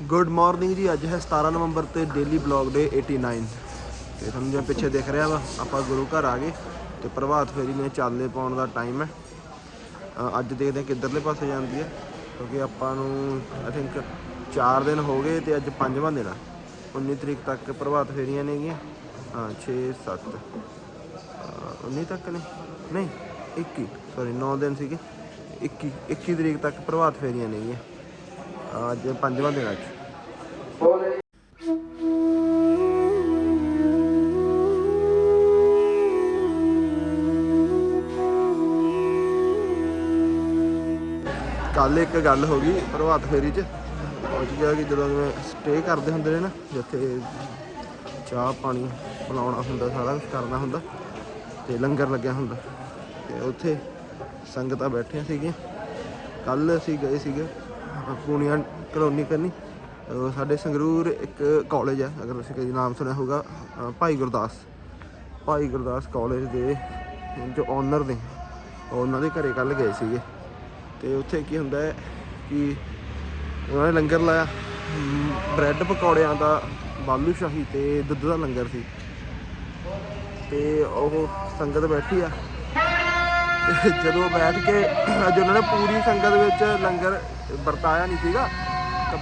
Good morning ਜੀ ਅੱਜ ਹੈ 17 ਨਵੰਬਰ ਤੇ ਡੇਲੀ ਬਲੌਗ ਡੇ 89 ਤੇ ਤੁਹਾਨੂੰ ਜਿਵੇਂ ਪਿੱਛੇ ਦਿਖ ਰਿਹਾ ਵਾ ਆਪਾਂ ਗੁਰੂ ਘਰ ਆ ਗਏ ਤੇ ਪ੍ਰਭਾਤ ਫੇਰੀ ਨੇ ਚਾਲੇ ਪਾਉਣ ਦਾ ਟਾਈਮ ਹੈ। ਅ, ਅੱਜ ਦੇਖਦੇ ਹਾਂ ਕਿੱਧਰਲੇ ਪਾਸੇ ਜਾਂਦੀ ਹੈ ਕਿਉਂਕਿ ਆਪਾਂ ਨੂੰ ਆਈ ਥਿੰਕ 4 ਦਿਨ ਹੋ ਗਏ ਤੇ ਅੱਜ ਪੰਜਵਾਂ ਦਿਨ ਆ। 19 ਤਰੀਕ ਤੱਕ ਪ੍ਰਭਾਤ ਫੇਰੀਆਂ ਨੇਗੀਆਂ ਹਾਂ 6 7 19 ਤੱਕ ਨੇ? ਨਹੀਂ 21 ਸੌਰੀ 9 ਦਿਨ ਸੀਗੇ। 21 21 ਤਰੀਕ ਤੱਕ ਪ੍ਰਭਾਤ ਫੇਰੀਆਂ ਨੇਗੀਆਂ ਅੱਜ ਪੰਜਵਾਂ ਦਿਨ ਅੱਜ। ਕੱਲ ਇੱਕ ਗੱਲ ਹੋ ਗਈ ਪ੍ਰਭਾਤ ਫੇਰੀ 'ਚ। ਉਹ 'ਚ ਗਿਆ ਕਿ ਜਦੋਂ ਮੈਂ ਸਟੇ ਕਰਦੇ ਹੁੰਦੇ ਨੇ ਨਾ, ਜਿੱਥੇ ਚਾਹ ਪਾਣੀ ਬਣਾਉਣਾ ਹੁੰਦਾ, ਸਾਰਾ ਕੁਝ ਕਰਨਾ ਹੁੰਦਾ, ਤੇ ਲੰਗਰ ਲੱਗਿਆ ਹੁੰਦਾ, ਤੇ ਉੱਥੇ ਸੰਗਤਾਂ ਬੈਠੀਆਂ ਸੀਗੀਆਂ। ਕੱਲ ਅਸੀਂ ਗਏ ਸੀਗੇ ਪੂਣੀਆਂ ਕਲੋਨੀ ਕਰਨੀ। ਸਾਡੇ ਸੰਗਰੂਰ ਇੱਕ ਕਾਲਜ ਹੈ ਅਗਰ ਤੁਸੀਂ ਕਦੇ ਨਾਮ ਸੁਣਿਆ ਹੋਊਗਾ ਭਾਈ ਗੁਰਦਾਸ। ਭਾਈ ਗੁਰਦਾਸ ਕਾਲਜ ਦੇ ਜੋ ਓਨਰ ਨੇ ਉਹਨਾਂ ਦੇ ਘਰੇ ਕੱਲ ਗਏ ਸੀਗੇ। ਤੇ ਉੱਥੇ ਕੀ ਹੁੰਦਾ ਹੈ ਕਿ ਉਹਨਾਂ ਨੇ ਲੰਗਰ ਲਾਇਆ। ਬ੍ਰੈਡ ਪਕੌੜਿਆਂ ਦਾ, ਬਾਲੂ ਸ਼ਾਹੀ ਤੇ ਦੁੱਧ ਦਾ ਲੰਗਰ ਸੀ। ਤੇ ਉਹ ਸੰਗਤ ਬੈਠੀ ਆ। ਜਦੋਂ ਬੈਠ ਕੇ ਅੱਜ ਉਹਨਾਂ ਨੇ ਪੂਰੀ ਸੰਗਤ ਵਿੱਚ ਲੰਗਰ ਵਰਤਾਇਆ ਨਹੀਂ ਸੀਗਾ। ਤਾਂ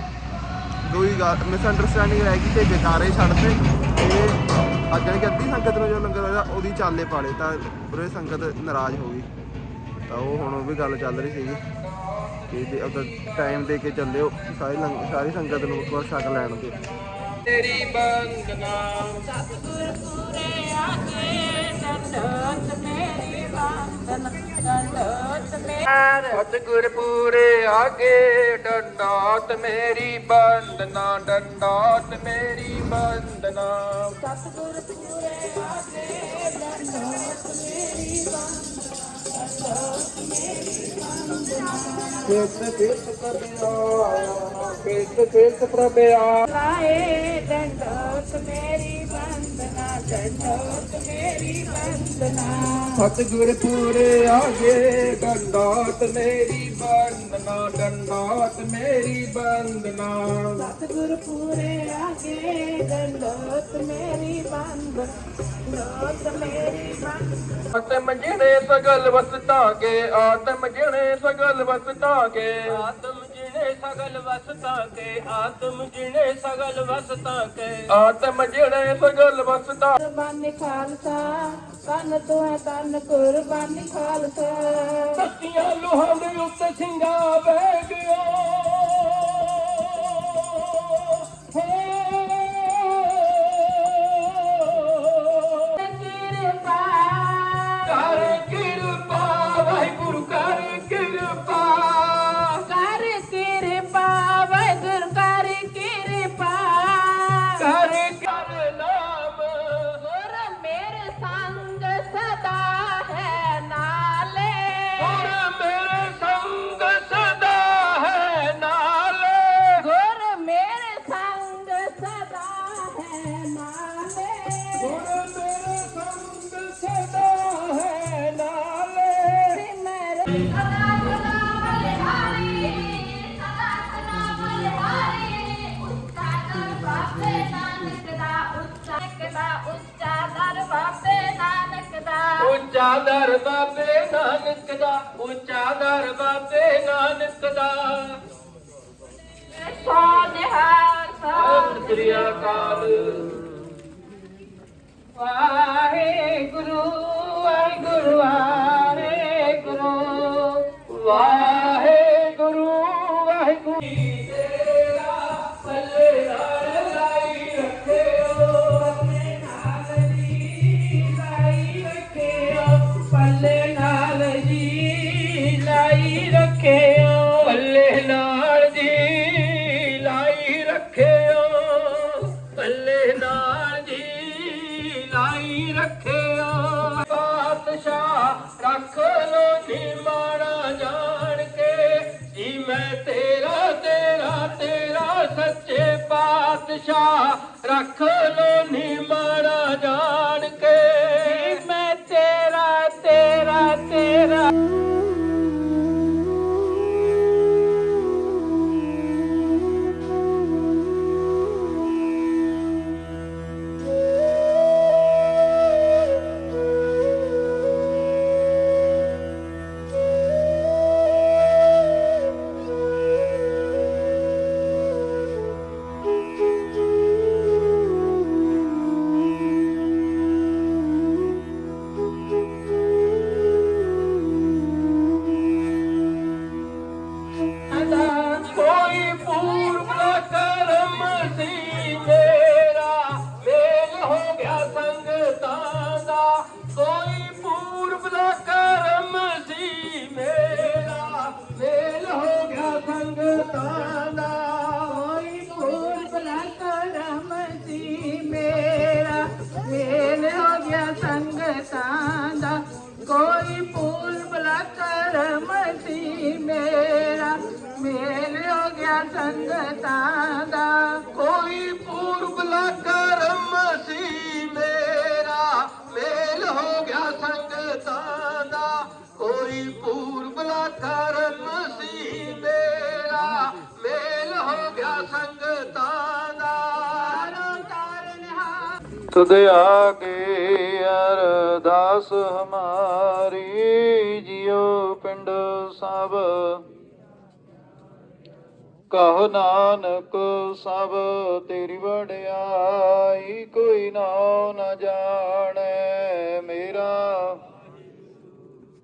ਕੋਈ ਗੱਲ ਮਿਸ ਅੰਡਰਸਟੈਂਡਿੰਗ ਰਹਿ ਗਈ ਤੇ ਜਕਾਰੇ ਛੱਡਦੇ ਤੇ ਅੱਜ ਜਾਣੀ ਕਿ ਅੱਧੀ ਸੰਗਤ ਨੂੰ ਜੋ ਲੰਗਰ ਹੋਇਆ ਉਹਦੀ ਚਾਲੇ ਪਾਲੇ ਤਾਂ ਪੂਰੇ ਸੰਗਤ ਨਾਰਾਜ਼ ਹੋ ਗਈ। ਤਾਂ ਉਹ ਹੁਣ ਉਹ ਵੀ ਗੱਲ ਚੱਲ ਰਹੀ ਸੀਗੀ ਕਿ ਜੇ ਅਗਰ ਟਾਈਮ ਦੇ ਕੇ ਚੱਲਿਓ ਸਾਰੀ ਲੰਗ- ਸਾਰੀ ਸੰਗਤ ਨੂੰ ਇੱਕ ਵਾਰ ਛਕ ਲੈਣ ਦੇ ਤੇਰੀ ਬੰਦਨਾ ਸਤਿਗੁਰ ਪੂਰੇ ਆਗੇ ਡੰਡੋਤ ਮੇਰੀ ਬੰਦਨ ਸਤਿਗੁਰ ਪੂਰੇ ਆਗੇ ਡੰਡਾਤ ਮੇਰੀ ਬੰਦਨਾ ਡੰਡਾਤ ਮੇਰੀ ਬੰਦਨਾ ਸਤਿਗੁਰ ਪੂਰੇ ਆਗੇ ਡੰਡੋਤ ਮੇਰੀ ਕਿਸ ਕਿਸ ਪ੍ਰਭਿਆ ਕਿਸ ਕਿਸ ਪ੍ਰਭਿਆ ਲਾਏ ਬੰਦਨਾ ਡੰਡੋਤ ਮੇਰੀ ਬੰਦਨਾ ਸਤਿਗੁਰ ਪੂਰੇ ਆਗੇ ਡੰਡਾਤ ਮੇਰੀ ਬੰਦਨਾ ਡੰਡਾਤ ਮੇਰੀ ਬੰਦਨਾ ਸਤਿਗੁਰ ਪੂਰੇ ਆਗੇ ਡੰਡੋਤ ਮੇਰੀ ਬੰਦਨ ਡੰਡੋਤ ਮੇਰੀ ਬੰਦਨ ਆਤਮ ਜਿਹੜੇ ਸਗਲ ਵਸਤਾ ਕੇ ਆਤਮ ਜਿਹੜੇ ਸਗਲ ਵਸਤਾ ਕੇ ਆਤਮ ਸਗਲ ਵਸਤਾ ਕੇ ਆਤਮ ਜਿਣੇ ਸਗਲ ਵਸਤਾ ਕੇ ਆਤਮ ਜਿਹੜੇ ਸਗਲ ਵਸਤਾ। ਕੁਰਬਾਨੀ ਖਾਲਸਾ ਕੰਨ ਤੋਂ ਹੈ ਕੰਨ ਕੁਰਬਾਨੀ ਖਾਲਸਾ। ਤੱਤੀਆਂ ਲੋਹਾਂ ਦੇ ਉੱਤੇ ਸਿੰਘਾ ਬਹਿ ਗਿਆ ਦਰ ਬਾਬੇ ਨਾਨਕ ਦਾ ਉੱਚਾ ਦਰ ਬਾਬੇ ਨਾਨਕ ਦਾ। ਸੋ ਨਿਹਾਲ ਸਤਿ ਸ੍ਰੀ ਅਕਾਲ ਵਾਹਿਗੁਰੂ ਵਾਹਿਗੁਰੂ ਵਾਹਿਗੁਰੂ ਵਾਹਿਗੁਰੂ। ਵਾਹਿਗੁਰੂ। ਨਾਲ ਜੀ ਲਾਈ ਰੱਖਿਆ। ਪਾਤਸ਼ਾਹ ਰੱਖ ਲੋ ਨੀ ਮਾੜਾ ਜਾਣ ਕੇ। ਜੀ ਮੈਂ ਤੇਰਾ ਤੇਰਾ ਤੇਰਾ ਸੱਚੇ ਪਾਤਸ਼ਾਹ ਰੱਖ ਲੋ ਨੀ ਮਾੜਾ ਜਾਣ ਕੇ। ਮੈਂ ਤੇਰਾ ਤੇਰਾ ਤੇਰਾ। ਸਾਂਦਾ ਕੋਈ ਪੂਲ ਬਲਾ ਕਰਮਤੀ ਮੇਰਾ। ਮੇਲ ਹੋ ਗਿਆ ਸੰਗਤਾਂ ਦਾ। ਕੋਈ ਪੂਰਬ ਲਾ ਕਰਮ ਸੀ ਮੇਰਾ। ਮੇਲ ਹੋ ਗਿਆ ਸੰਗਤਾਂ ਦਾ। ਕੋਈ ਪੂਰਬ ਲਾ ਕਰਮ ਸੀ ਮੇਰਾ। ਮੇਲ ਹੋ ਗਿਆ ਸੰਗਤਾਂ ਤੁਧ ਆਗੇ ਅਰਦਾਸ ਹਮਾਰੀ, ਜਿਉ ਪਿੰਡ ਸਭ। ਕਹੋ ਨਾਨਕ ਸਭ ਤੇਰੀ ਵਡਿਆਈ, ਕੋਈ ਨਾ ਨ ਜਾਣੈ ਮੇਰਾ।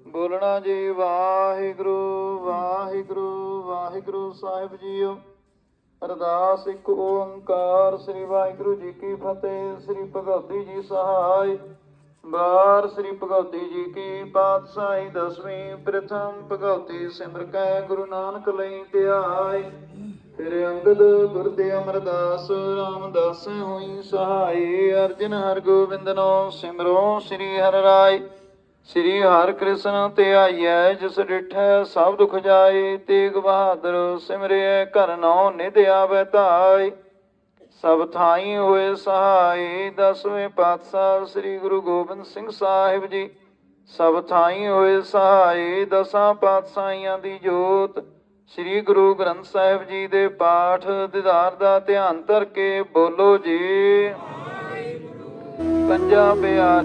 ਬੋਲਣਾ ਜੀ, ਵਾਹਿਗੁਰੂ ਵਾਹਿਗੁਰੂ ਵਾਹਿਗੁਰੂ ਸਾਹਿਬ ਜੀਓ। ਅਰਦਾਸ ਇੱਕ ਓੰਕਾਰ, ਸ੍ਰੀ ਵਾਹਿਗੁਰੂ ਜੀ ਕੀ ਫਤਿਹ, ਸ੍ਰੀ ਭਗਵਤੀ ਜੀ ਸਹਾਇ ਬਾਰ ਸ੍ਰੀ ਭਗਵਤੀ ਜੀ ਕੀ ਪਾਤਸ਼ਾਹੀ, ਦਸਵੀਂ ਪ੍ਰਥਮ ਭਗਵਤੀ ਸਿਮਰ ਕੈ ਗੁਰੂ ਨਾਨਕ ਲਈ ਧਿਆਇ ਤੇਰੇ ਅੰਗਦ ਗੁਰਦੇ ਅਮਰਦਾਸ, ਰਾਮਦਾਸ ਹੋਈ ਸਹਾਈ। ਅਰਜਨ ਹਰ ਗੋਬਿੰਦਨੋ ਸਿਮਰੋ ਸ੍ਰੀ ਹਰਿ ਰਾਏ। ਸ੍ਰੀ ਹਰਿ ਕ੍ਰਿਸ਼ਨ ਧਿਆਈਐ ਜਿਸ ਡਿਠੈ ਸਭ ਦੁਖ ਜਾਏ ਤੇਗ ਬਹਾਦਰ ਸਿਮਰਿਐ ਘਰ ਨੌ ਨਿਧ ਆਵੈ ਧਾਈ ਸਭ ਥਾਈ ਹੋਏ ਸਹਾਈ ਦਸਵੇਂ ਪਾਤਸ਼ਾਹ ਸ੍ਰੀ ਗੁਰੂ ਗੋਬਿੰਦ ਸਿੰਘ ਸਾਹਿਬ ਜੀ। ਸਭ ਥਾਈ ਹੋਏ ਸਹਾਈ ਦਸਾਂ ਪਾਤਸ਼ਾਹੀਆਂ ਦੀ ਜੋਤ। ਸ੍ਰੀ ਗੁਰੂ ਗ੍ਰੰਥ ਸਾਹਿਬ ਜੀ ਦੇ ਪਾਠ ਦਿਦਾਰ ਦਾ ਧਿਆਨ ਧਰ ਕੇ ਬੋਲੋ ਜੀ। ਪੰਜਾ ਪਿਆਰ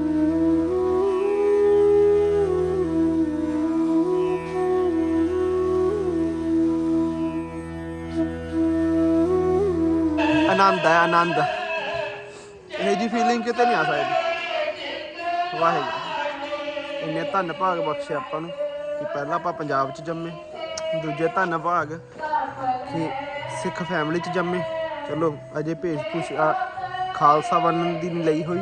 ਆਨੰਦ ਹੈ ਆਨੰਦ। ਇਹ ਜੀ ਫੀਲਿੰਗ ਕਿਤੇ ਨਹੀਂ ਆ ਸਕਦੀ। ਵਾਹਿਗੁਰੂ। ਇੰਨੇ ਧੰਨ ਭਾਗ ਬਖਸ਼ੇ ਆਪਾਂ ਨੂੰ ਕਿ ਪਹਿਲਾਂ ਆਪਾਂ ਪੰਜਾਬ 'ਚ ਜੰਮੇ ਦੂਜੇ ਧੰਨ ਭਾਗ ਕਿ ਸਿੱਖ ਫੈਮਿਲੀ 'ਚ ਜੰਮੇ। ਚਲੋ ਅਜੇ ਭੇਸ਼ ਭੂਸ਼ ਆ, ਖਾਲਸਾ ਬਣਨ ਦੀ ਨਹੀਂ ਲਈ ਹੋਈ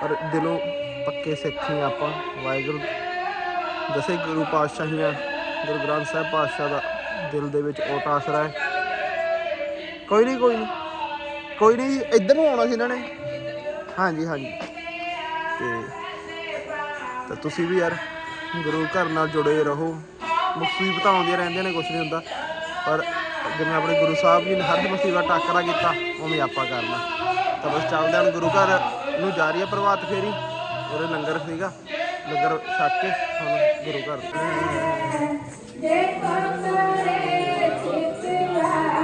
ਪਰ ਦਿਲੋਂ ਪੱਕੇ ਸਿੱਖ ਹਾਂ ਆਪਾਂ। ਵਾਹਿਗੁਰੂ। ਦਸੇ ਗੁਰੂ ਪਾਤਸ਼ਾਹੀਆਂ ਗੁਰੂ ਗ੍ਰੰਥ ਸਾਹਿਬ ਪਾਤਸ਼ਾਹ ਦਾ ਦਿਲ ਦੇ ਵਿੱਚ ਓਟ ਆਸਰਾ ਹੈ। ਕੋਈ ਨਹੀਂ ਕੋਈ ਨਹੀਂ ਕੋਈ ਨਹੀਂ ਜੀ ਇੱਧਰ ਨੂੰ ਆਉਣਾ ਸੀ ਇਹਨਾਂ ਨੇ। ਹਾਂਜੀ ਹਾਂਜੀ। ਤੇ ਤਾਂ ਤੁਸੀਂ ਵੀ ਯਾਰ ਗੁਰੂ ਘਰ ਨਾਲ ਜੁੜੇ ਰਹੋ। ਮੁਸੀਬਤਾਂ ਆਉਂਦੀਆਂ ਰਹਿੰਦੀਆਂ ਨੇ, ਕੁਛ ਨਹੀਂ ਹੁੰਦਾ। ਪਰ ਜਿਵੇਂ ਆਪਣੇ ਗੁਰੂ ਸਾਹਿਬ ਜੀ ਨੇ ਹਰ ਮੁਸੀਬਤ ਟਾਕਰਾ ਕੀਤਾ, ਉਵੇਂ ਆਪਾਂ ਕਰਨਾ ਤਾਂ ਬਸ ਚੱਲਦੇ ਹਾਂ ਗੁਰੂ ਘਰ ਨੂੰ ਜਾ ਰਹੀ ਹੈ ਪ੍ਰਭਾਤ ਫੇਰੀ। ਉਹਦੇ ਲੰਗਰ ਸੀਗਾ, ਲੰਗਰ ਛੱਕ ਕੇ ਹੁਣ ਗੁਰੂ ਘਰ। ਜੇ ਕੋਤਰੇ ਚਿਤ ਲਾਏ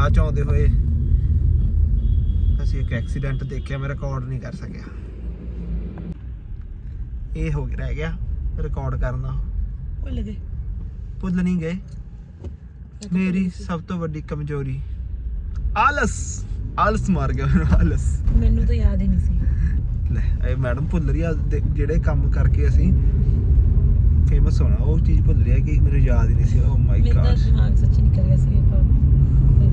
ਰਾਹ ਚ ਆਉਂਦੇ ਹੋਏ ਅਸੀਂ ਇੱਕ ਐਕਸੀਡੈਂਟ ਦੇਖਿਆ ਮੈਂ ਰਿਕਾਰਡ ਨਹੀਂ ਕਰ ਸਕਿਆ। ਇਹ ਹੋ ਗਿਆ ਰਹਿ ਗਿਆ ਰਿਕਾਰਡ ਕਰਨਾ। ਭੁੱਲ ਗਏ। ਭੁੱਲ ਨਹੀਂ ਗਏ। ਮੇਰੀ ਸਭ ਤੋਂ ਵੱਡੀ ਕਮਜ਼ੋਰੀ ਆਲਸ। ਆਲਸ ਮਾਰ ਗਿਆ ਮੈਨੂੰ ਆਲਸ। ਮੈਨੂੰ ਤਾਂ ਯਾਦ ਹੀ ਨਹੀਂ ਸੀ। ਲੈ ਇਹ ਮੈਡਮ ਭੁੱਲ ਰਹੀ ਆ ਜਿਹੜੇ ਕੰਮ ਕਰਕੇ ਅਸੀਂ ਫੇਮਸ ਹੋਣਾ ਉਹ ਚੀਜ਼ ਭੁੱਲ ਰਹੀ ਆ ਕਿ ਮੈਨੂੰ ਯਾਦ ਹੀ ਨਹੀਂ ਸੀ। ਓ ਮਾਈ ਮੇਰਾ ਗॉड ਦਿਮਾਗ ਸੱਚ ਨਿਕਲ ਗਿਆ ਸੀ ਆਪਾਂ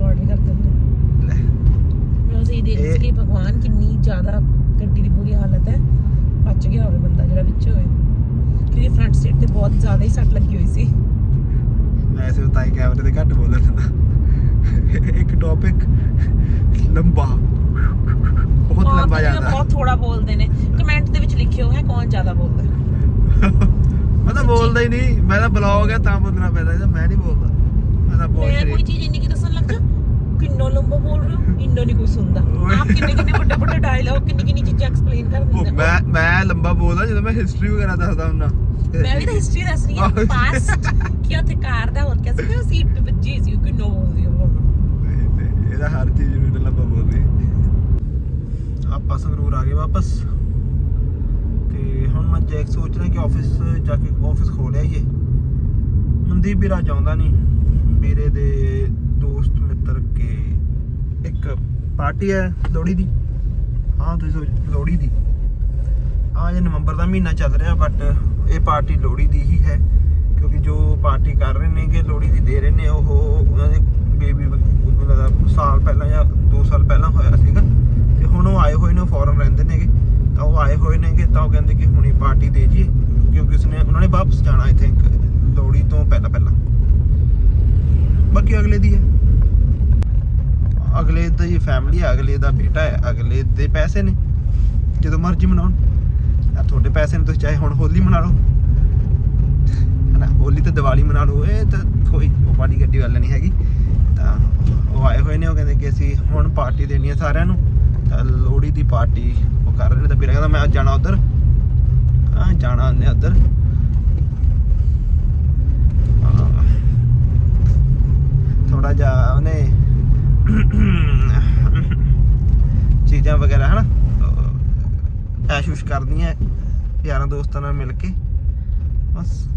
ਰਿਕਾਰਡ ਵੀ ਕਰਦੇ ਹੁੰਦੇ। ਮੈਂ ਉਸੇ ਦੇਖ ਕਿ ਭਗਵਾਨ ਕਿੰਨੀ ਜ਼ਿਆਦਾ ਗੱਡੀ ਦੀ ਬੁਰੀ ਹਾਲਤ ਹੈ। ਬਚ ਗਿਆ ਹੋਵੇ ਬੰਦਾ ਜਿਹੜਾ ਵਿੱਚ ਹੋਵੇ। ਕਿਉਂਕਿ ਫਰੰਟ ਸੀਟ ਤੇ ਬਹੁਤ ਜ਼ਿਆਦਾ ਹੀ ਸੱਟ ਲੱਗੀ ਹੋਈ ਸੀ। ਐਸੇ ਉਤਾਈ ਕੈਮਰੇ ਤੇ ਘੱਟ ਬੋਲਣ ਦਿੰਦਾ ਇੱਕ ਟੌਪਿਕ ਲੰਬਾ। ਬਹੁਤ ਲੰਬਾ ਜਾਂਦਾ ਬਹੁਤ ਥੋੜਾ ਬੋਲਦੇ ਨੇ। ਕਮੈਂਟ ਦੇ ਵਿੱਚ ਲਿਖਿਓ ਹੈ ਕੌਣ ਜ਼ਿਆਦਾ ਬੋਲਦਾ। ਮੈਂ ਤਾਂ ਬੋਲਦਾ ਹੀ ਨਹੀਂ। ਮੈਂ ਤਾਂ ਬਲੌਗ ਹੈ ਤਾਂ ਬੋਲਣਾ ਪੈਂਦਾ। ਮੈਂ ਨਹੀਂ ਬੋਲਦਾ। ਮੈਂ ਤਾਂ ਬਹੁਤ ਮੈਂ ਕੋਈ ਚੀਜ਼ ਇੰਨੀ ਕੀ ਦੱਸਣ ਲੱਗਾ ਕਿੰਨਾ ਲੰਬਾ ਬੋਲ ਰਹੇ? ਹੋ ਇੰਨਾ ਨਹੀਂ ਸੁਣਦਾ ਓਏ। ਆਪ ਕਿੰਨੇ ਕਿੰਨੇ ਵੱਡੇ ਵੱਡੇ ਡਾਇਲੌਗ ਕਿੰਨੀ ਕਿੰਨੀ ਚੀਜ਼ਾਂ ਐਕਸਪਲੇਨ ਕਰ ਦਿੰਦੇ ਹੋ। ਮੈਂ ਮੈਂ ਲੰਬਾ ਬੋਲਦਾ ਜਦੋਂ ਮੈਂ ਹਿਸਟਰੀ ਵਗੈਰਾ ਦੱਸਦਾ ਹੁੰਦਾ। ਮੈਂ ਵੀ ਤਾਂ ਹਿਸਟਰੀ ਦੱਸ ਰਹੀ ਹਾਂ। ਪਾਸਟ ਕੀ ਉੱਥੇ ਕਾਰ ਦਾ ਹੋਰ ਕਿਆ ਸੀ? ਉਹ ਸੀਟ ਤੇ ਵੱਜੀ ਸੀ ਉਹ ਕਿੰਨਾ ਬੋਲਦੀ ਉਹ ਇਹਦਾ ਹਰ ਚੀਜ਼ ਨੂੰ ਤਾਂ ਲੰਬਾ ਬੋਲਦੀ ਆਪਾਂ ਸੰਗਰੂਰ ਆ ਗਏ ਵਾਪਸ। ਤੇ ਹੁਣ ਮੈਂ ਜੈਕ ਸੋਚ ਰਿਹਾ ਕਿ ਆਫਿਸ ਜਾ ਕੇ ਆਫਿਸ ਖੋਲਿਆ ਹੀ ਮਨਦੀਪ ਵੀਰਾ ਚਾਹੁੰਦਾ ਨਹੀਂ ਵੀਰੇ ਦੇ ਦੋਸਤ ਮਿੱਤਰ ਕੇ ਇੱਕ ਪਾਰਟੀ ਹੈ ਲੋਹੜੀ ਦੀ। ਹਾਂ, ਤੁਸੀਂ ਸੋਚ ਲੋਹੜੀ ਦੀ। ਹਾਂ, ਇਹ ਨਵੰਬਰ ਦਾ ਮਹੀਨਾ ਚੱਲ ਰਿਹਾ ਬਟ ਇਹ ਪਾਰਟੀ ਲੋਹੜੀ ਦੀ ਹੀ ਹੈ, ਕਿਉਂਕਿ ਜੋ ਪਾਰਟੀ ਕਰ ਰਹੇ ਨੇ ਕਿ ਲੋਹੜੀ ਦੀ ਦੇ ਰਹੇ ਨੇ, ਉਹ ਉਹਨਾਂ ਦੇ ਬੇਬੀ ਦਾ ਸਾਲ ਪਹਿਲਾਂ ਜਾਂ 2 ਸਾਲ ਪਹਿਲਾਂ ਹੋਇਆ ਸੀਗਾ। ਤੇ ਹੁਣ ਉਹ ਆਏ ਹੋਏ ਨੇ ਫੋਰਨ ਰਹਿੰਦੇ ਨੇਗੇ। ਤਾਂ ਉਹ ਆਏ ਹੋਏ ਨੇਗੇ, ਤਾਂ ਉਹ ਕਹਿੰਦੇ ਕਿ ਹੁਣੀ ਪਾਰਟੀ ਦੇ ਜੀ ਕਿਉਂਕਿ ਉਸਨੇ, ਉਹਨਾਂ ਨੇ ਵਾਪਸ ਜਾਣਾ ਆਈ ਥਿੰਕ ਲੋਹੜੀ ਤੋਂ ਪਹਿਲਾਂ ਪਹਿਲਾਂ ਬਾਕੀ ਅਗਲੇ ਦੀ ਹੈ? ਅਗਲੇ ਦੀ ਫੈਮਿਲੀ ਹੈ, ਅਗਲੇ ਦਾ ਬੇਟਾ ਹੈ, ਅਗਲੇ ਦੇ ਪੈਸੇ ਨੇ, ਜਦੋਂ ਮਰਜ਼ੀ ਮਨਾਉਣ। ਆ ਤੁਹਾਡੇ ਪੈਸੇ ਨੇ ਤੁਸੀਂ ਚਾਹੇ ਹੁਣ ਹੋਲੀ ਮਨਾ ਲਓ। ਹਨਾ, ਹੋਲੀ ਤੇ ਦੀਵਾਲੀ ਮਨਾ ਲਓ, ਇਹ ਤਾਂ ਕੋਈ ਉਹ ਵਾਲੀ ਗੱਡੀ ਗੱਲ ਨਹੀਂ ਹੈਗੀ। ਤਾਂ ਉਹ ਆਏ ਹੋਏ ਨੇ, ਉਹ ਕਹਿੰਦੇ ਕਿ ਅਸੀਂ ਹੁਣ ਪਾਰਟੀ ਦੇਣੀ ਹੈ ਸਾਰਿਆਂ ਨੂੰ। ਤਾਂ ਲੋਹੜੀ ਦੀ ਪਾਰਟੀ ਉਹ ਕਰ ਰਹੇ ਨੇ, ਤਾਂ ਵੀਰਾ ਕਹਿੰਦਾ ਮੈਂ ਅੱਜ ਜਾਣਾ ਉਧਰ। ਹਾਂ, ਜਾਣਾ ਉਹਨੇ ਉਧਰ। ਥੋੜਾ ਜਿਹਾ ਉਹਨੇ ਚੀਜ਼ਾਂ ਵਗੈਰਾ, ਹਨਾ? ਅਹ ਐਸ਼ੂਸ਼ ਕਰਦੀਆਂ ਯਾਰਾਂ ਦੋਸਤਾਂ ਨਾਲ ਮਿਲ ਕੇ। ਬਸ।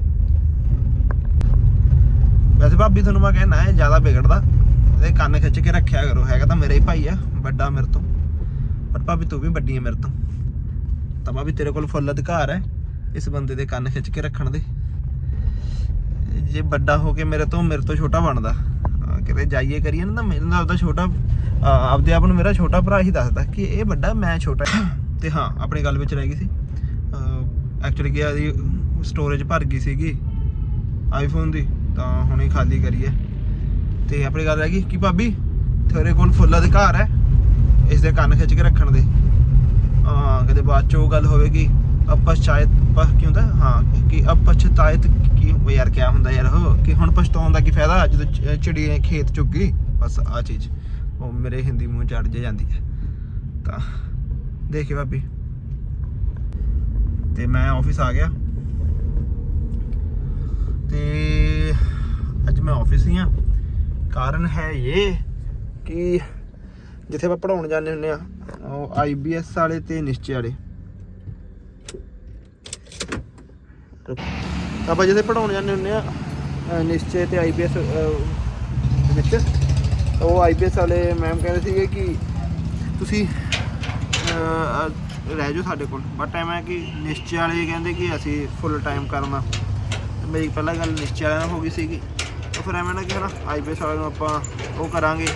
ਵੈਸੇ ਭਾਬੀ ਤੁਹਾਨੂੰ ਮੈਂ ਕਹਿਣਾ ਹੈ ਜ਼ਿਆਦਾ ਵਿਗੜਦਾ। ਇਹਦੇ ਕੰਨ ਖਿੱਚ ਕੇ ਰੱਖਿਆ ਕਰੋ, ਹੈਗਾ ਤਾਂ ਮੇਰਾ ਹੀ ਭਾਈ ਆ, ਵੱਡਾ ਮੇਰੇ ਤੋਂ। ਪਰ ਭਾਬੀ ਤੂੰ ਵੀ ਵੱਡੀ ਹੈ ਮੇਰੇ ਤੋਂ। ਤਾਂ ਭਾਬੀ ਤੇਰੇ ਕੋਲ ਫੁੱਲ ਅਧਿਕਾਰ ਹੈ, ਇਸ ਬੰਦੇ ਦੇ ਕੰਨ ਖਿੱਚ ਕੇ ਰੱਖਣ ਦੇ। ਜੇ ਵੱਡਾ ਹੋ ਕੇ ਮੇਰੇ ਤੋਂ ਮੇਰੇ ਤੋਂ ਛੋਟਾ ਬਣਦਾ। ਕਿਤੇ ਜਾਈਏ ਕਰੀਏ ਨਾ ਤਾਂ ਮੈਨੂੰ ਨਾਲ ਆਪਦਾ ਛੋਟਾ ਆਪਦੇ ਆਪ ਨੂੰ ਮੇਰਾ ਛੋਟਾ ਭਰਾ ਹੀ ਦੱਸਦਾ ਕਿ ਇਹ ਵੱਡਾ, ਮੈਂ ਛੋਟਾ। ਤੇ ਹਾਂ, ਆਪਣੀ ਗੱਲ ਵਿੱਚ ਰਹਿ ਗਈ ਸੀ। ਐਕਚੁਅਲੀ ਕਿ ਆਦੀ ਸਟੋਰੇਜ ਭਰ ਗਈ ਸੀਗੀ ਆਈਫੋਨ ਦੀ, ਤਾਂ ਹੁਣੇ ਖਾਲੀ ਕਰੀਏ ਤੇ ਆਪਣੀ ਗੱਲ ਰਹਿ ਗਈ ਕਿ ਭਾਬੀ, ਤੇਰੇ ਕੋਲ ਫੁੱਲ ਅਧਿਕਾਰ ਹੈ ਇਸ ਦੇ ਕੰਨ ਖਿੱਚ ਕੇ ਰੱਖਣ ਦੇ। ਹਾਂ ਕਦੇ ਬਾਅਦ ਚੋਂ ਗੱਲ ਹੋਵੇਗੀ। ਅਪਛਾਇਤ ਕੀ ਹੁੰਦਾ? ਹਾਂ, ਕਿ ਅਪਛਤਾਇਤ ਕੀ ਯਾਰ ਕਿਆ ਹੁੰਦਾ ਯਾਰ ਉਹ? ਕਿ ਹੁਣ ਪਛਤਾਉਣ ਦਾ ਕੀ ਫਾਇਦਾ? ਜਦੋਂ ਚਿੜੀ ਨੇ ਖੇਤ ਚੁੱਕ ਬਸ ਆ ਚੀਜ਼। ਉਹ ਮੇਰੇ ਹਿੰਦੀ ਮੂੰਹ ਚੜ ਜੇ ਜਾਂਦੀ ਹੈ। ਤਾਂ ਦੇਖੀ ਭਾਬੀ। ਤੇ ਮੈਂ ਆਫਿਸ ਆ ਗਿਆ। ਤੇ ਅੱਜ ਮੈਂ ਆਫਿਸ ਹੀ ਆ ਕਾਰਨ ਹੈ ਇਹ ਕਿ ਜਿੱਥੇ ਆਪਾਂ ਪੜਾਉਣ ਜਾਂਦੇ ਹੁੰਦੇ ਆ ਉਹ ਆਈਬੀਐਸ ਵਾਲੇ ਤੇ ਨਿਸ਼ਚੈ ਵਾਲੇ। ਆਪਾਂ ਜਿੱਥੇ ਪੜਾਉਣ ਜਾਂਦੇ ਹੁੰਦੇ ਆ, ਅਹ ਨਿਸ਼ਚੈ ਤੇ ਆਈਬੀਐਸ ਵਿੱਚ। ਉਹ ਆਈਬੀਐਸ ਵਾਲੇ ਮੈਮ ਕਹਿੰਦੇ ਸੀਗੇ ਕਿ ਤੁਸੀਂ ਰਹਿ ਜਾਓ ਸਾਡੇ ਕੋਲ। ਬਟ ਐਵੇਂ ਹੈ ਕਿ ਨਿਸ਼ਚੇ ਵਾਲੇ ਕਹਿੰਦੇ ਕਿ ਅਸੀਂ ਫੁੱਲ ਟਾਈਮ ਕਰਨਾ। ਮੇਰੀ ਪਹਿਲਾਂ ਗੱਲ ਨਿਸ਼ਚੇ ਵਾਲਿਆਂ ਨਾਲ ਹੋ ਗਈ ਸੀਗੀ। ਤਾਂ ਫਿਰ ਐਵੇਂ ਨਾ ਕਿ ਹਨਾ ਆਈਬੀਐਸ ਵਾਲਿਆਂ ਨੂੰ ਆਪਾਂ ਉਹ ਕਰਾਂਗੇ।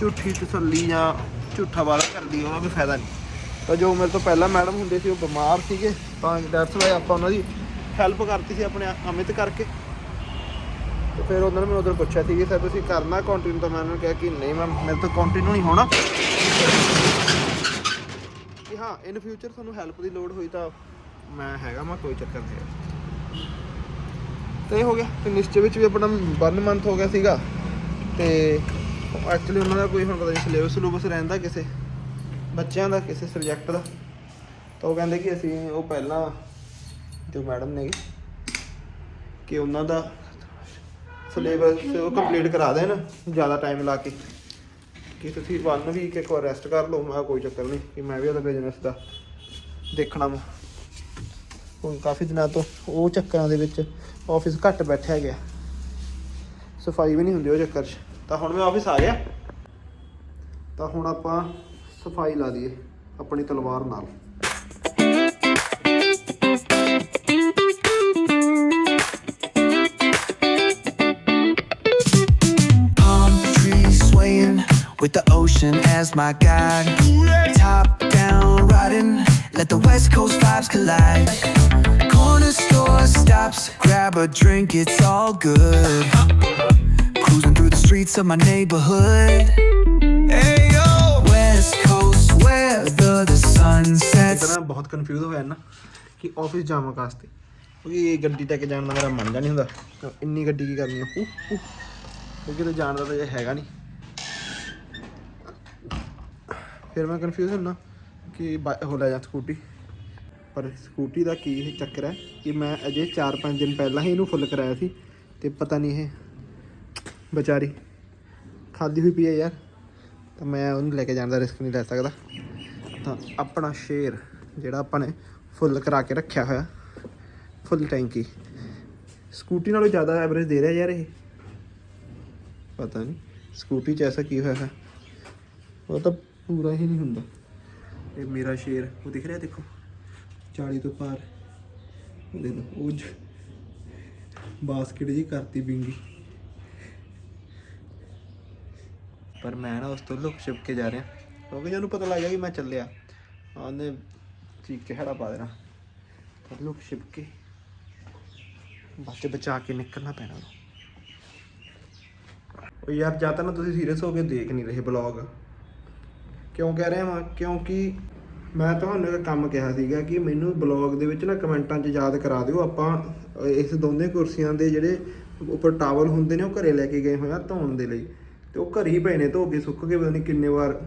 ਝੂਠੀ ਤਸੱਲੀ ਜਾਂ ਝੂਠਾ ਵਾਦਾ ਕਰਦੀ ਉਹਦਾ ਕੋਈ ਫਾਇਦਾ ਨਹੀਂ। ਤਾਂ ਜੋ ਮੇਰੇ ਤੋਂ ਪਹਿਲਾਂ ਮੈਡਮ ਹੁੰਦੇ ਸੀ ਉਹ ਬਿਮਾਰ ਸੀਗੇ, ਤਾਂ ਦੈਟਸ ਵਾਈ ਆਪਾਂ ਉਹਨਾਂ ਦੀ ਹੈਲਪ ਕਰਤੀ ਸੀ ਆਪਣੇ ਅਮਿਤ ਕਰਕੇ। ਤੇ ਫਿਰ ਉਹਨਾਂ ਨੇ ਮੈਨੂੰ ਉਧਰ ਪੁੱਛਿਆ ਸੀ ਕਿ ਸਰ ਤੁਸੀਂ ਕਰਨਾ ਕੰਟੀਨਿਊ ਤਾਂ ਮੈਂ ਉਹਨਾਂ ਨੂੰ ਕਿਹਾ ਕਿ ਨਹੀਂ ਮੈਂ ਮੇਰੇ ਤੋਂ ਕੰਟੀਨਿਊ ਨਹੀਂ ਹੋਣਾ। ਕਿ ਹਾਂ ਇਨ ਫਿਊਚਰ ਤੁਹਾਨੂੰ ਹੈਲਪ ਦੀ ਲੋੜ ਹੋਈ ਤਾਂ ਮੈਂ ਹੈਗਾ ਮੈਂ ਕੋਈ ਚੱਕਰ ਨਹੀਂ ਹੈ ਤੇ ਇਹ ਹੋ ਗਿਆ, ਤੇ ਨਿਸ਼ਚੈ ਵਿੱਚ ਵੀ ਆਪਣਾ 1 ਮੰਥ ਹੋ ਗਿਆ ਸੀਗਾ। ਤੇ ਐਕਚੁਅਲੀ ਉਹਨਾਂ ਦਾ ਕੋਈ ਹੁਣ ਪਤਾ ਨਹੀਂ ਸਿਲੇਬਸ ਸਿਲੂਬਸ ਰਹਿੰਦਾ ਕਿਸੇ। ਬੱਚਿਆਂ ਦਾ, ਕਿਸੇ ਸਬਜੈਕਟ ਦਾ। ਤਾਂ ਉਹ ਕਹਿੰਦੇ ਕਿ ਅਸੀਂ ਉਹ ਪਹਿਲਾਂ ਜੋ ਮੈਡਮ ਨੇ ਕਿ ਉਹਨਾਂ ਦਾ ਸਿਲੇਬਸ ਉਹ ਕੰਪਲੀਟ ਕਰਾ ਦੇਣ, ਜ਼ਿਆਦਾ ਟਾਈਮ ਲਾ ਕੇ। ਕਿ ਤੁਸੀਂ ਵਨ ਵੀਕ ਇੱਕ ਵਾਰ ਰੈਸਟ ਕਰ ਲਓ, ਮੈਂ ਕਿਹਾ ਕੋਈ ਚੱਕਰ ਨਹੀਂ ਕਿ ਮੈਂ ਵੀ ਉਹਦਾ ਬਿਜ਼ਨਸ ਦਾ ਦੇਖਣਾ ਮੈਂ ਹੁਣ ਕਾਫੀ ਦਿਨਾਂ ਤੋਂ ਉਹ ਚੱਕਰਾਂ ਦੇ ਵਿੱਚ ਆਫਿਸ ਘੱਟ ਬੈਠਿਆ ਗਿਆ। ਸਫ਼ਾਈ ਵੀ ਨਹੀਂ ਹੁੰਦੀ ਉਹ ਚੱਕਰ 'ਚ। ਤਾਂ ਹੁਣ ਮੈਂ ਆਫਿਸ ਆ ਗਿਆ। ਤਾਂ ਹੁਣ ਆਪਾਂ ਸਫਾਈ ਲਾ ਦਈਏ ਆਪਣੀ ਤਲਵਾਰ ਨਾਲ palm trees swaying with the ocean as my guide. Top down riding, let the West Coast vibes collide. Corner store stops, grab a drink, it's all good. Cruising through the streets of my neighborhood. The ਇਤਨਾ ਬਹੁਤ confuse ਹੋਇਆ ਨਾ ਕਿ office ਜਾਵਾਂ ਕਾਸਤੇ। ਕਿਉਂਕਿ ਇਹ ਗੱਡੀ tech ਜਾਣ ਦਾ ਮੇਰਾ ਮਨ ਜਾ ਨਹੀਂ ਹੁੰਦਾ। ਇੰਨੀ ਗੱਡੀ ਕੀ ਕਰਨੀ ਆ? ਕਿਉਂਕਿ ਤੇ ਜਾਣ ਦਾ ਤਾਂ ਹੈਗਾ ਨਹੀਂ। ਫਿਰ ਮੈਂ ਕਨਫਿਊਜ਼ ਹੁੰਦਾ ਕਿ ਬਾ- ਲੈ ਜਾ ਸਕੂਟੀ। ਪਰ ਸਕੂਟੀ ਦਾ ਕੀ ਇਹ ਚੱਕਰ ਹੈ ਕਿ ਮੈਂ ਅਜੇ 4-5 ਦਿਨ ਪਹਿਲਾਂ ਹੀ ਇਹਨੂੰ ਫੁੱਲ ਕਰਾਇਆ ਸੀ ਤੇ ਪਤਾ ਨਹੀਂ ਇਹ ਵਿਚਾਰੀ ਖਾਦੀ ਹੋਈ ਪਈ ਹੈ ਯਾਰ। ਤਾਂ ਮੈਂ ਉਹਨੂੰ ਲੈ ਕੇ ਜਾਣ ਦਾ ਰਿਸਕ ਨਹੀਂ ਲੈ ਸਕਦਾ। ਤਾਂ ਆਪਣਾ ਸ਼ੇਰ ਜਿਹੜਾ ਆਪਾਂ ਨੇ ਫੁੱਲ ਕਰਾ ਕੇ ਰੱਖਿਆ ਹੋਇਆ। ਫੁੱਲ ਟੈਂਕੀ ਸਕੂਟੀ ਨਾਲੋਂ ਜ਼ਿਆਦਾ ਐਵਰੇਜ ਦੇ ਰਿਹਾ ਯਾਰ ਇਹ। ਪਤਾ ਨਹੀਂ ਸਕੂਟੀ 'ਚ ਐਸਾ ਕੀ ਹੋਇਆ ਹੈ? ਉਹ ਤਾਂ ਪੂਰਾ ਹੀ ਨਹੀਂ ਹੁੰਦਾ। ਇਹ ਮੇਰਾ ਸ਼ੇਰ, ਉਹ ਦਿਖ ਰਿਹਾ ਦੇਖੋ। 40 ਤੋਂ ਪਾਰ। ਉਹ ਦੇਖ ਉਹ ਜ- ਬਾਸਕਟ ਜੀ ਕਰਤੀ ਬਿੰਗੀ। ਪਰ ਮੈਂ ਨਾ ਉਸ ਤੋਂ ਲੁਕ ਛਿਪ ਕੇ ਜਾ ਰਿਹਾ। ਕਿਉਂਕਿ ਜਦੋਂ ਪਤਾ ਲੱਗ ਗਿਆ ਕਿ ਮੈਂ ਚੱਲਿਆ। ਉਹਨੇ ਚੀਕ ਕੇ ਪਾ ਦੇਣਾ। ਤਾਂ ਲੁਕ ਛਿਪ ਕੇ ਬਚ ਬਚਾ ਕੇ ਨਿਕਲਣਾ ਪੈਣਾ ਉਹ ਯਾਰ, ਜਾਂ ਤਾਂ ਨਾ ਤੁਸੀਂ ਸੀਰੀਅਸ ਹੋ ਕੇ ਦੇਖ ਨਹੀਂ ਰਹੇ ਬਲੌਗ ਕਿਉਂ ਕਹਿ ਰਿਹਾ ਹਾਂ ਕਿਉਂਕਿ ਮੈਂ ਤੁਹਾਨੂੰ ਇੱਕ ਕੰਮ ਕਿਹਾ ਸੀਗਾ ਕਿ ਮੈਨੂੰ ਬਲੌਗ ਦੇ ਵਿੱਚ ਨਾ ਕਮੈਂਟਾਂ 'ਚ ਯਾਦ ਕਰਾ ਦਿਓ। ਆਪਾਂ ਇਸ ਦੋਨੇ ਕੁਰਸੀਆਂ ਦੇ ਜਿਹੜੇ ਉੱਪਰ ਟਾਵਲ ਹੁੰਦੇ ਨੇ, ਉਹ ਘਰੇ ਲੈ ਕੇ ਗਏ ਹੋਏ ਆ ਧੋਣ ਦੇ ਲਈ। ਤੇ ਉਹ ਘਰ ਹੀ ਪਏ ਨੇ, ਧੋ ਕੇ ਸੁੱਕ ਕੇ ਪਤਾ ਨਹੀਂ ਕਿੰਨੇ ਵਾਰ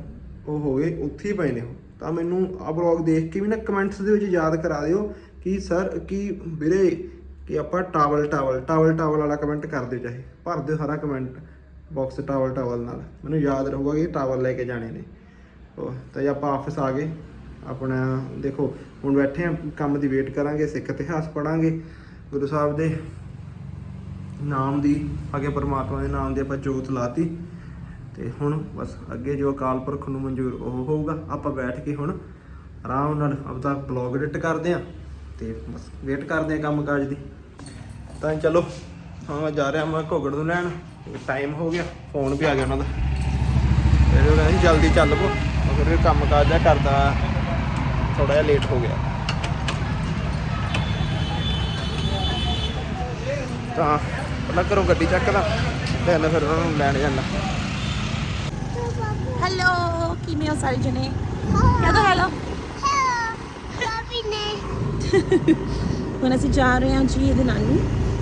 ਉਹ ਹੋ ਗਏ, ਉੱਥੇ ਹੀ ਪਏ ਨੇ ਉਹ। ਤਾਂ ਮੈਨੂੰ ਆ ਬਲੌਗ ਦੇਖ ਕੇ ਵੀ ਨਾ ਕਮੈਂਟਸ ਦੇ ਵਿੱਚ ਯਾਦ ਕਰਾ ਦਿਓ ਕਿ ਸਰ ਕਿ ਵੀਰੇ, ਕਿ ਆਪਾਂ ਟਾਵਲ ਟਾਵਲ ਟਾਵਲ ਟਾਵਲ ਵਾਲਾ ਕਮੈਂਟ ਕਰ ਦਿਓ ਚਾਹੇ। ਭਰ ਦਿਓ ਸਾਰਾ ਕਮੈਂਟ ਬਾਕਸ ਟਾਵਲ ਟਾਵਲ ਨਾਲ। ਮੈਨੂੰ ਯਾਦ ਰਹੂਗਾ ਕਿ ਟਾਵਲ ਲੈ ਕੇ ਜਾਣੇ ਨੇ। ਉਹ, ਤਾਂ ਜੇ ਆਪਾਂ ਆਫਿਸ ਆ ਗਏ। ਆਪਣਾ, ਦੇਖੋ, ਹੁਣ ਬੈਠੇ ਆ, ਕੰਮ ਦੀ ਵੇਟ ਕਰਾਂਗੇ, ਸਿੱਖ ਇਤਿਹਾਸ ਪੜਾਂਗੇ ਗੁਰੂ ਸਾਹਿਬ ਦੇ ਨਾਮ ਦੀ, ਅੱਗੇ ਪਰਮਾਤਮਾ ਦੇ ਨਾਮ ਦੀ ਆਪਾਂ ਜੋਤ ਲਾਤੀ। ਤੇ ਹੁਣ ਬਸ ਅੱਗੇ ਜੋ ਅਕਾਲ ਪੁਰਖ ਨੂੰ ਮਨਜ਼ੂਰ ਉਹ ਹੋਊਗਾ, ਆਪਾਂ ਬੈਠ ਕੇ ਹੁਣ ਆਰਾਮ ਨਾਲ ਆਪਦਾ ਬਲੌਗ ਐਡਿਟ ਕਰਦੇ ਆ ਤੇ ਬਸ ਵੇਟ ਕਰਦੇ ਆ ਕੰਮ ਕਾਜ ਦੀ। ਤਾਂ ਚਲੋ, ਹਾਂ, ਮੈਂ ਜਾ ਰਿਹਾ ਮੈਂ ਘੋਗੜ ਨੂੰ ਲੈਣ ਟਾਈਮ ਹੋ ਗਿਆ ਫੋਨ ਵੀ ਆ ਗਿਆ ਉਹਨਾਂ ਦਾ। ਫਿਰ ਉਹ ਕਹਿੰਦੀ ਜਲਦੀ ਚੱਲ ਪੋ ਅਗਰ ਇਹ ਕੰਮ ਕਾਜ ਦਾ ਕਰਦਾ ਥੋੜਾ ਜਿਹਾ ਲੇਟ ਹੋ ਗਿਆ। ਤਾਂ ਪਹਿਲਾਂ ਘਰੋਂ ਗੱਡੀ ਚੱਕਦਾ then ਫਿਰ ਉਹਨਾਂ ਨੂੰ ਲੈਣ ਜਾਂਦਾ। ਹੈਲੋ ਕਿਵੇਂ ਹੋ ਸਾਰੇ ਜਣੇ? ਹੁਣ ਅਸੀਂ ਜਾ ਰਹੇ ਹਾਂ ਜੀ ਇਹਦੇ ਨਾਨੀ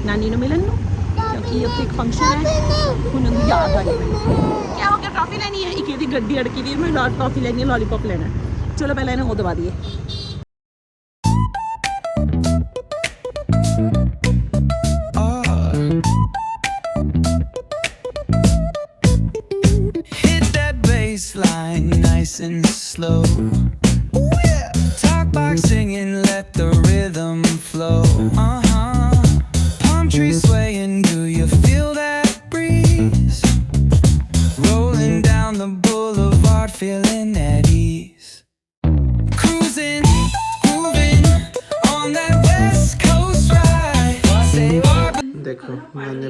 ਨਾਨੀ ਨੂੰ ਮਿਲਣ ਨੂੰ ਕਿਉਂਕਿ ਉੱਥੇ ਇੱਕ ਫੰਕਸ਼ਨ ਹੈ। ਹੁਣ ਉਹਨੂੰ ਯਾਦ ਆ ਗਈ ਕਿਆ ਹੋ ਗਿਆ ਟੌਫੀ ਲੈਣੀ ਹੈ? ਇੱਕ ਇਹਦੀ ਗੱਡੀ ਅੜਕੀ ਦੀ ਮੈਂ ਲਾਟ ਟੌਫੀ ਲੈਣੀ ਹੈ ਲੋਲੀਪੌਪ ਲੈਣਾ। ਚਲੋ ਪਹਿਲਾਂ ਇਹਨੂੰ ਉਹ ਦਵਾ ਦਈਏ। slow. Oh, Talk box singing, let the rhythm flow. Uh huh. Palm trees swaying, do you feel that breeze? Rolling down the boulevard, feeling at ease. Cruising, moving on that west coast ride. देखो मैंने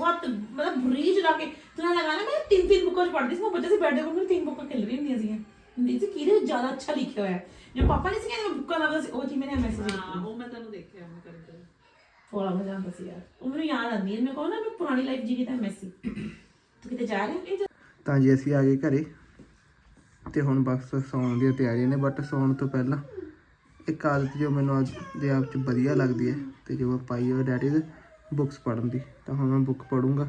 ਦੀ ਬਹੁਤ ਮਤਲਬ ਬਰੀਜ ਲਾ ਕੇ ਤੁਨਾ ਲਗਾ ਨਾ ਮੈਂ ਤਿੰਨ ਤਿੰਨ ਬੁੱਕਾਂ ਚ ਪੜ੍ਹਦੀ ਸੀ ਮੈਂ ਬੱਚੇ ਸੀ ਬੈਠੇ ਕੋਲ ਤਿੰਨ ਬੁੱਕਾਂ ਖਿਲ ਰਹੀ ਹੁੰਦੀਆਂ ਸੀਗੀਆਂ। ਹੁੰਦੀ ਸੀ ਕਿਹਦੇ ਜ਼ਿਆਦਾ ਅੱਛਾ ਲਿਖਿਆ ਹੋਇਆ? ਹੈ ਜੋ ਪਾਪਾ ਨੇ ਸੀ ਕਹਿੰਦੇ ਬੁੱਕਾਂ ਲੱਭਦਾ ਸੀ ਉਹ ਜੀ ਮੈਨੇ ਮੈਸੇਜ ਹਾਂ ਉਹ ਮੈਂ ਤੈਨੂੰ ਦੇਖਿਆ ਮੈਂ ਕਰਦੇ ਥੋੜਾ ਮਜ਼ਾ ਆਉਂਦਾ ਸੀ ਯਾਰ। ਉਹ ਮੈਨੂੰ ਯਾਦ ਆਉਂਦੀ ਹੈ ਮੈਂ ਕਹੋ ਨਾ ਮੈਂ ਪੁਰਾਣੀ ਲਾਈਫ ਜੀ ਤਾਂ ਮੈਸੀ ਤੂੰ ਕਿਤੇ ਜਾ ਰਿਹਾ? ਹੈ ਤਾਂ ਜੀ ਅਸੀਂ ਆ ਗਏ ਘਰੇ। ਤੇ ਹੁਣ ਬਸ ਸੌਣ ਦੀਆਂ ਤਿਆਰੀਆਂ ਨੇ ਬਟ ਸੌਣ ਤੋਂ ਪਹਿਲਾਂ ਇੱਕ ਆਦਤ ਜੋ ਮੈਨੂੰ ਅੱਜ ਦੇ ਆਪ ਚ ਵਧੀਆ ਲੱਗਦੀ ਹੈ ਤੇ ਜੋ ਮੈਂ ਪਾਈ ਹੋਈ ਡੈਡੀ ਦੇ ਬੁੱਕਸ ਪੜ੍ਹਨ ਦੀ। ਤਾਂ ਹੁਣ ਮੈਂ ਬੁੱਕ ਪੜੂੰਗਾ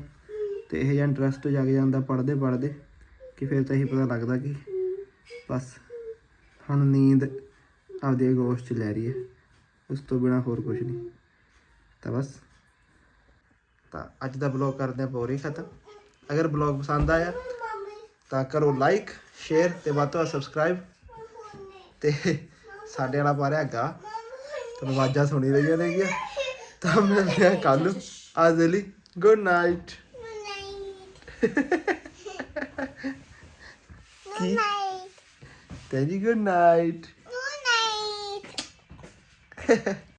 ਤੇ ਇਹ ਜਿਹਾ ਇੰਟਰਸਟ ਜਾਗ ਜਾਂਦਾ ਪੜ੍ਹਦੇ ਪੜ੍ਹਦੇ ਕਿ ਫਿਰ ਤਾਂ ਇਹ ਪਤਾ ਲੱਗਦਾ ਕਿ ਬਸ ਹੁਣ ਨੀਂਦ ਆਪਦੇ ਗੋਸ਼ ਚ ਲੈ ਰਹੀ ਹੈ, ਉਸ ਤੋਂ ਬਿਨਾ ਹੋਰ ਕੁਝ ਨਹੀਂ। ਤਾਂ ਬਸ, ਤਾਂ ਅੱਜ ਦਾ ਬਲੌਗ ਕਰਦੇ ਹਾਂ ਪੂਰੀ ਖਤਮ। ਅਗਰ ਬਲੌਗ ਪਸੰਦ ਆਇਆ, ਤਾਂ ਕਰੋ ਲਾਈਕ ਸ਼ੇਅਰ ਤੇ ਵੱਧ ਤੋਂ ਵੱਧ ਸਬਸਕ੍ਰਾਈਬ ਤੇ ਸਾਡੇ ਵਾਲਾ ਪਾ ਰਿਹਾ ਗਾ ਤੁਹਾਨੂੰ ਆਵਾਜ਼ਾਂ ਸੁਣੀ ਰਹੀਆਂ ਨੇਗੀਆਂ, ਤਾਂ ਮਿਲਦੇ ਆ ਕੱਲ Azeli, good night. Good night. good night. Daddy, good night. Good night.